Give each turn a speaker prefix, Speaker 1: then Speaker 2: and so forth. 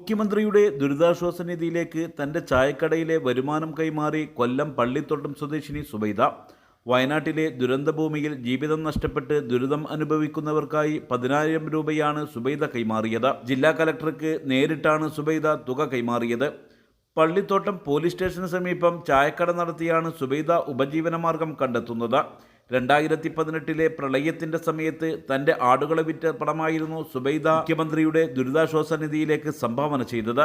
Speaker 1: മുഖ്യമന്ത്രിയുടെ ദുരിതാശ്വാസ നിധിയിലേക്ക് തന്റെ ചായക്കടയിലെ വരുമാനം കൈമാറി കൊല്ലം പള്ളിത്തോട്ടം സ്വദേശിനി സുബൈദ. വയനാട്ടിലെ ദുരന്തഭൂമിയിൽ ജീവിതം നഷ്ടപ്പെട്ട് ദുരിതം അനുഭവിക്കുന്നവർക്കായി പതിനായിരം രൂപയാണ് സുബൈദ കൈമാറിയത്. ജില്ലാ കലക്ടർക്ക് നേരിട്ടാണ് സുബൈദ തുക കൈമാറിയത്. പള്ളിത്തോട്ടം പോലീസ് സ്റ്റേഷന് സമീപം ചായക്കട നടത്തിയാണ് സുബൈദ ഉപജീവനമാർഗം കണ്ടെത്തുന്നത്. രണ്ടായിരത്തി പതിനെട്ടിലെ പ്രളയത്തിന്റെ സമയത്ത് തന്റെ ആടുകളെ വിറ്റ പണമായിരുന്നു സുബൈദ മുഖ്യമന്ത്രിയുടെ ദുരിതാശ്വാസ നിധിയിലേക്ക് സംഭാവന ചെയ്തത്.